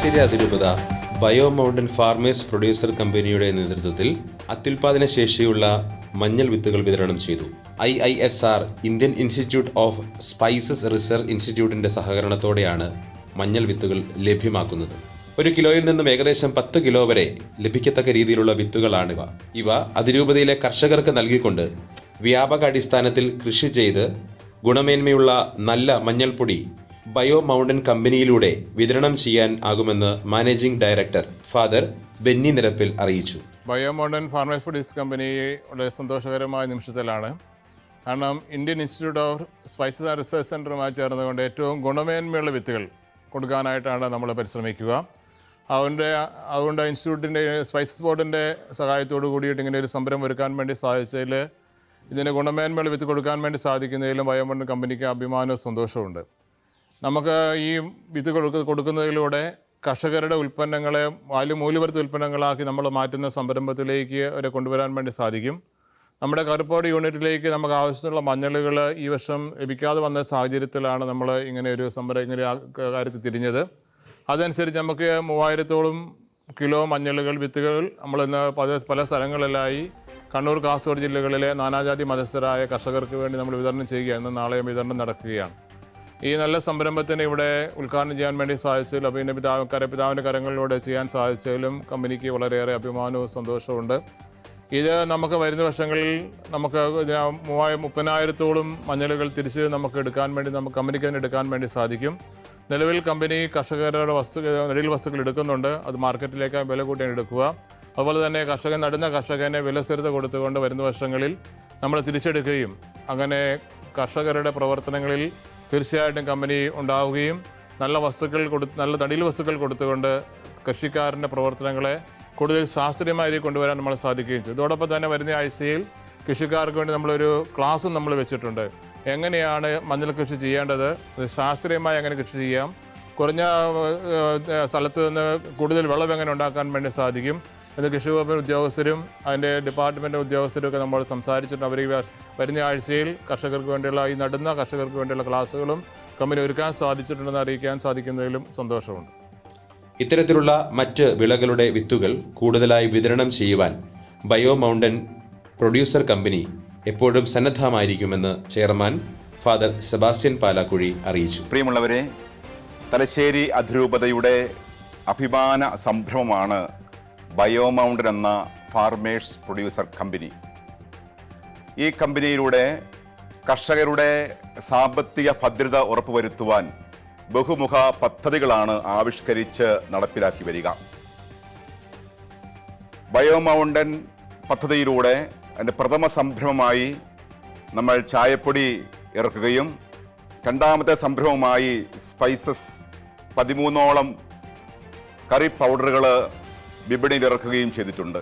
തലശ്ശേരി അതിരൂപത bio mountain farmers producer കമ്പനിയുടെ നേതൃത്വത്തിൽ അത്യുൽപാദന ശേഷിയുള്ള മഞ്ഞൾ വിത്തുകൾ വിതരണം ചെയ്തു. I I S R Indian Institute of Spices Research ഇൻസ്റ്റിറ്റ്യൂട്ടിന്റെ സഹകരണത്തോടെയാണ് മഞ്ഞൾ വിത്തുകൾ ലഭ്യമാക്കുന്നത്. ഒരു കിലോയിൽ നിന്നും ഏകദേശം പത്ത് കിലോ വരെ ലഭിക്കത്തക്ക രീതിയിലുള്ള വിത്തുകളാണിവ. ഇവ അതിരൂപതയിലെ കർഷകർക്ക് നൽകിക്കൊണ്ട് വ്യാപക അടിസ്ഥാനത്തിൽ കൃഷി ചെയ്ത് ഗുണമേന്മയുള്ള നല്ല മഞ്ഞൾപ്പൊടി ബയോ മൗണ്ടൻ കമ്പനിയിലൂടെ വിതരണം ചെയ്യാൻ ആകുമെന്ന് managing director Father Benny Nirappil അറിയിച്ചു. Bio mountain farmers produce company വളരെ സന്തോഷകരമായ നിമിഷത്തിലാണ്. കാരണം Indian Institute of Spices and Research സെന്ററുമായി ചേർന്നുകൊണ്ട് ഏറ്റവും ഗുണമേന്മയുള്ള വിത്തുകൾ കൊടുക്കാനായിട്ടാണ് നമ്മൾ പരിശ്രമിക്കുക. അതുകൊണ്ട് അതുകൊണ്ട് ഇൻസ്റ്റിറ്റ്യൂട്ടിന്റെ സ്പൈസസ് ബോർഡിന്റെ സഹായത്തോടു കൂടിയിട്ട് ഇങ്ങനെ ഒരു സംരംഭം ഒരുക്കാൻ വേണ്ടി സാധിച്ചതിൽ ഇതിന് ഗുണമേന്മയുള്ള വിത്ത് കൊടുക്കാൻ വേണ്ടി സാധിക്കുന്നതിലും ബയോമൺ കമ്പനിക്ക് അഭിമാനവും സന്തോഷവുമുണ്ട്. നമുക്ക് ഈ വിത്തുകൾ കൊടുക്ക കൊടുക്കുന്നതിലൂടെ കർഷകരുടെ ഉൽപ്പന്നങ്ങളെ വാല്യൂ മൂല്യവർദ്ധിത ഉൽപ്പന്നങ്ങളാക്കി നമ്മൾ മാറ്റുന്ന സംരംഭത്തിലേക്ക് അവരെ കൊണ്ടുവരാൻ വേണ്ടി സാധിക്കും. നമ്മുടെ കറുപ്പോട് യൂണിറ്റിലേക്ക് നമുക്ക് ആവശ്യത്തിനുള്ള മഞ്ഞളുകൾ ഈ വർഷം ലഭിക്കാതെ വന്ന സാഹചര്യത്തിലാണ് നമ്മൾ ഇങ്ങനെ ഒരു സംരംഭം ഇങ്ങനെ കാര്യത്തിൽ തിരിഞ്ഞത്. അതനുസരിച്ച് നമുക്ക് മൂവായിരത്തോളം കിലോ മഞ്ഞളുകൾ വിത്തുകൾ നമ്മൾ ഇന്ന് പല പല സ്ഥലങ്ങളിലായി കണ്ണൂർ കാസർഗോഡ് ജില്ലകളിലെ നാനാജാതി മതസ്ഥരായ കർഷകർക്ക് വേണ്ടി നമ്മൾ വിതരണം ചെയ്യുകയാണ്. ഇന്ന് നാളെയും വിതരണം നടക്കുകയാണ്. ഈ നല്ല സംരംഭത്തിന് ഇവിടെ ഉദ്ഘാടനം ചെയ്യാൻ വേണ്ടി സാധിച്ചതിൽ അഭിനയ പിതാവ് കര പിതാവിന്റെ കരങ്ങളിലൂടെ ചെയ്യാൻ സാധിച്ചതിലും കമ്പനിക്ക് വളരെയേറെ അഭിമാനവും സന്തോഷവുമുണ്ട്. ഇത് നമുക്ക് വരുന്ന വർഷങ്ങളിൽ നമുക്ക് മൂവായിരം മുപ്പതിനായിരത്തോളം മഞ്ഞളുകൾ തിരിച്ച് നമുക്ക് എടുക്കാൻ വേണ്ടി നമുക്ക് കമ്പനിക്ക് തന്നെ എടുക്കാൻ വേണ്ടി സാധിക്കും. നിലവിൽ കമ്പനി കർഷകരുടെ വസ്തു നെടിയിൽ വസ്തുക്കൾ എടുക്കുന്നുണ്ട്. അത് മാർക്കറ്റിലേക്ക് വില കൂട്ടിയാണ് എടുക്കുക. അതുപോലെ തന്നെ കർഷകൻ നടുന്ന കർഷകനെ വില സ്ഥിരത കൊടുത്തുകൊണ്ട് വരുന്ന വർഷങ്ങളിൽ നമ്മൾ തിരിച്ചെടുക്കുകയും അങ്ങനെ കർഷകരുടെ പ്രവർത്തനങ്ങളിൽ തീർച്ചയായിട്ടും കമ്പനി ഉണ്ടാവുകയും നല്ല വസ്തുക്കൾ കൊടു നല്ല തടിയിൽ വസ്തുക്കൾ കൊടുത്തുകൊണ്ട് കൃഷിക്കാരന്റെ പ്രവർത്തനങ്ങളെ കൂടുതൽ ശാസ്ത്രീയമായി കൊണ്ടുവരാൻ നമ്മൾ സാധിക്കുകയും ചെയ്തു. ഇതോടൊപ്പം തന്നെ വരുന്ന ആഴ്ചയിൽ കൃഷിക്കാർക്ക് വേണ്ടി നമ്മളൊരു ക്ലാസ്സും നമ്മൾ വെച്ചിട്ടുണ്ട്. എങ്ങനെയാണ് മഞ്ഞൾ കൃഷി ചെയ്യേണ്ടത്? ശാസ്ത്രീയമായി എങ്ങനെ കൃഷി ചെയ്യാം? കുറഞ്ഞ സ്ഥലത്ത് നിന്ന് കൂടുതൽ വിളവ് എങ്ങനെ ഉണ്ടാക്കാൻ വേണ്ടി സാധിക്കും? ഇത് കൃഷി വകുപ്പിന്റെ ഉദ്യോഗസ്ഥരും അതിന്റെ ഡിപ്പാർട്ട്മെന്റ് ഉദ്യോഗസ്ഥരും ഒക്കെ നമ്മൾ സംസാരിച്ചിട്ട് അവർ വരുന്ന ആഴ്ചയിൽ കർഷകർക്ക് വേണ്ടിയുള്ള ഈ നടുന്ന കർഷകർക്ക് വേണ്ടിയുള്ള ക്ലാസ്സുകളും കമ്പനി ഒരുക്കാൻ സാധിച്ചിട്ടുണ്ടെന്ന് അറിയിക്കാൻ സാധിക്കുന്നതിലും സന്തോഷമുണ്ട്. ഇത്തരത്തിലുള്ള മറ്റ് വിളകളുടെ വിത്തുകൾ കൂടുതലായി വിതരണം ചെയ്യുവാൻ ബയോ മൗണ്ടൻ പ്രൊഡ്യൂസർ കമ്പനി എപ്പോഴും സന്നദ്ധമായിരിക്കുമെന്ന് ചെയർമാൻ ഫാദർ സെബാസ്റ്റ്യൻ പാലാക്കുഴി അറിയിച്ചു. പ്രിയമുള്ളവരെ തലശ്ശേരി അതിരൂപതയുടെ അഭിമാന സംരംഭമാണ് ബയോമൗണ്ടൻ എന്ന ഫാർമേഴ്സ് പ്രൊഡ്യൂസർ കമ്പനി. ഈ കമ്പനിയിലൂടെ കർഷകരുടെ സാമ്പത്തിക ഭദ്രത ഉറപ്പുവരുത്തുവാൻ ബഹുമുഖ പദ്ധതികളാണ് ആവിഷ്കരിച്ച് നടപ്പിലാക്കി വരിക. ബയോമൗണ്ടൻ പദ്ധതിയിലൂടെ അതിന്റെ പ്രഥമ സംരംഭമായി നമ്മൾ ചായപ്പൊടി ഇറക്കുകയും രണ്ടാമത്തെ സംരംഭമായി സ്പൈസസ് പതിമൂന്നോളം കറി പൗഡറുകൾ വിപണിയിൽ ഇറക്കുകയും ചെയ്തിട്ടുണ്ട്.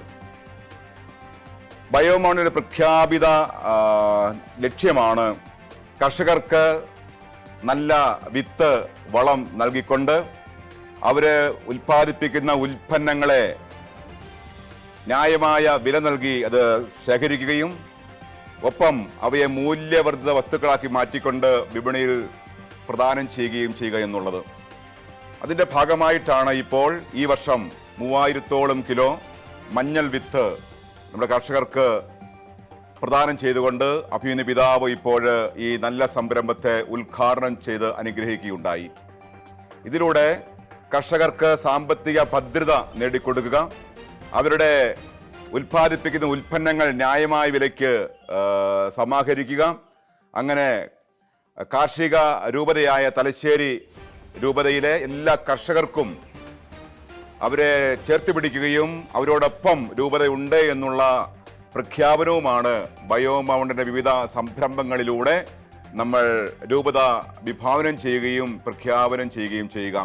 ബയോമോണിയുടെ പ്രഖ്യാപിത ലക്ഷ്യമാണ് കർഷകർക്ക് നല്ല വിത്ത് വളം നൽകിക്കൊണ്ട് അവർ ഉൽപ്പാദിപ്പിക്കുന്ന ഉൽപ്പന്നങ്ങളെ ന്യായമായ വില നൽകി അത് ശേഖരിക്കുകയും ഒപ്പം അവയെ മൂല്യവർദ്ധിത വസ്തുക്കളാക്കി മാറ്റിക്കൊണ്ട് വിപണിയിൽ പ്രദാനം ചെയ്യുകയും ചെയ്യുക എന്നുള്ളത്. അതിന്റെ ഭാഗമായിട്ടാണ് ഇപ്പോൾ ഈ വർഷം മൂവായിരത്തോളം കിലോ മഞ്ഞൾ വിത്ത് നമ്മുടെ കർഷകർക്ക് പ്രദാനം ചെയ്തുകൊണ്ട് അഭിമന്യ പിതാവ് ഇപ്പോൾ ഈ നല്ല സംരംഭത്തെ ഉദ്ഘാടനം ചെയ്ത് അനുഗ്രഹിക്കുകയുണ്ടായി. ഇതിലൂടെ കർഷകർക്ക് സാമ്പത്തിക ഭദ്രത നേടിക്കൊടുക്കുക അവരുടെ ഉൽപ്പാദിപ്പിക്കുന്ന ഉൽപ്പന്നങ്ങൾ ന്യായമായ വിലയ്ക്ക് സമാഹരിക്കുക അങ്ങനെ കാർഷിക രൂപതയായ തലശ്ശേരി രൂപതയിലെ എല്ലാ കർഷകർക്കും അവരെ ചേർത്ത് പിടിക്കുകയും അവരോടൊപ്പം രൂപതയുണ്ട് എന്നുള്ള പ്രഖ്യാപനവുമാണ് ബയോമൗണ്ടിന്റെ വിവിധ സംരംഭങ്ങളിലൂടെ നമ്മൾ രൂപത വിഭാവനം ചെയ്യുകയും പ്രഖ്യാപനം ചെയ്യുകയും ചെയ്യുക.